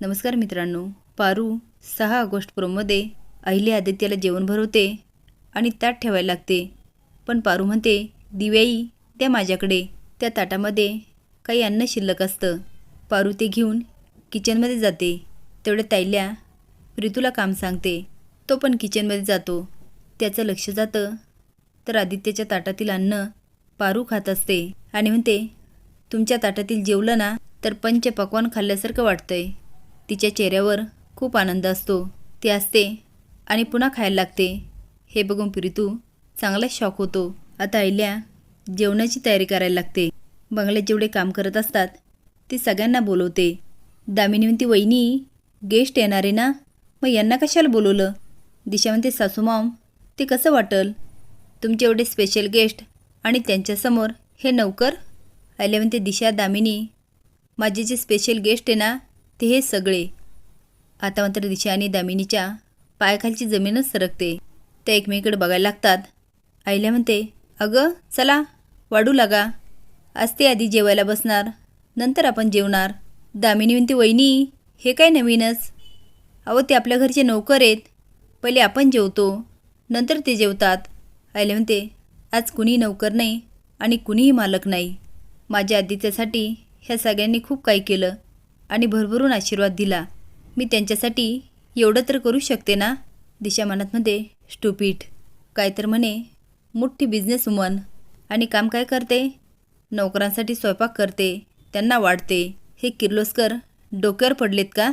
नमस्कार मित्रांनो. पारू सहा ऑगस्ट प्रोमध्ये अहिले आदित्याला जेवण भरवते आणि ताट ठेवायला लागते. पण पारू म्हणते दिव्याई त्या माझ्याकडे. त्या ताटामध्ये काही अन्न शिल्लक असतं. पारू ते घेऊन किचनमध्ये जाते. तेवढ्या ताईल्या प्रीतूला काम सांगते. तो पण किचनमध्ये जातो. त्याचं लक्ष जातं. तर आदित्यच्या ताटातील अन्न पारू खात असते आणि म्हणते तुमच्या ताटातील जेवलं ना तर पंच पकवान खाल्ल्यासारखं वाटतंय. तिच्या चेहऱ्यावर खूप आनंद असतो. ती असते आणि पुन्हा खायला लागते. हे बघून प्रीतू चांगला शॉक होतो. आता आईल्या जेवणाची तयारी करायला लागते. बंगल्यात जेवढे काम करत असतात ते सगळ्यांना बोलवते. दामिनी म्हणते वहिनी गेस्ट येणार आहे ना? मग यांना कशाला बोलवलं? दिशा म्हणते सासूमाम ते कसं वाटल? तुमचे एवढे स्पेशल गेस्ट आणि त्यांच्यासमोर हे नौकर? आईल्या म्हणते दिशा दामिनी माझे जे स्पेशल गेस्ट आहे ना ते हे सगळे. आता मात्र दिशा आणि दामिनीच्या पायाखालची जमीनच सरकते. त्या एकमेकडे बघायला लागतात. आईला म्हणते अगं चला वाढू लागा. आज ते आधी जेवायला बसणार नंतर आपण जेवणार. दामिनी म्हणते वहिनी हे काय नवीनच? अहो ते आपल्या घरचे नोकर आहेत. पहिले आपण जेवतो नंतर ते जेवतात. आईला म्हणते आज कुणी नोकर नाही आणि कुणीही मालक नाही. माझ्या आदित्यासाठी ह्या सगळ्यांनी खूप काही केलं. आणि भरभरून आशीर्वाद दिला. मी त्यांच्यासाठी एवढं तर करू शकते ना? दिशा मनात म्हणते स्टुपीट. काय तर म्हणे मोठी बिझनेस वुमन आणि काम काय करते? नोकरांसाठी स्वयंपाक करते. त्यांना वाढते. हे किर्लोस्कर डोक्यावर पडलेत का?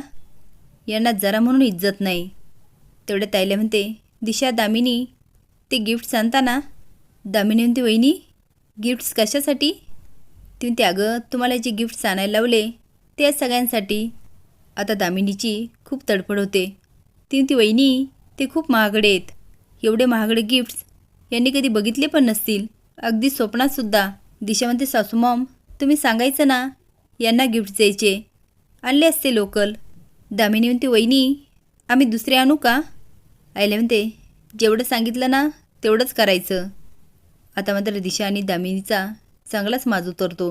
यांना जरा म्हणून इज्जत नाही. तेवढ्या ताईला म्हणते दिशा दामिनी ते गिफ्ट्स आणता ना? दामिनी म्हणते वहिनी गिफ्ट्स कशासाठी? ती म्हणते अगं तुम्हाला जे गिफ्ट्स आणायला लावले त्या सगळ्यांसाठी. आता दामिनीची खूप तडफड होते. ती ती वहिनी ते खूप महागडे आहेत. एवढे महागडे गिफ्ट्स यांनी कधी बघितले पण नसतील. अगदी स्वप्नातसुद्धा दिशामध्ये म्हणते सासूमॉम तुम्ही सांगायचं ना यांना गिफ्ट द्यायचे. आणले असते लोकल दामिनी म्हणते वहिनी आम्ही दुसरे आणू का? आयले म्हणते जेवढं सांगितलं ना तेवढंच करायचं. आता मात्र दिशा आणि दामिनीचा चांगलाच माज उतरतो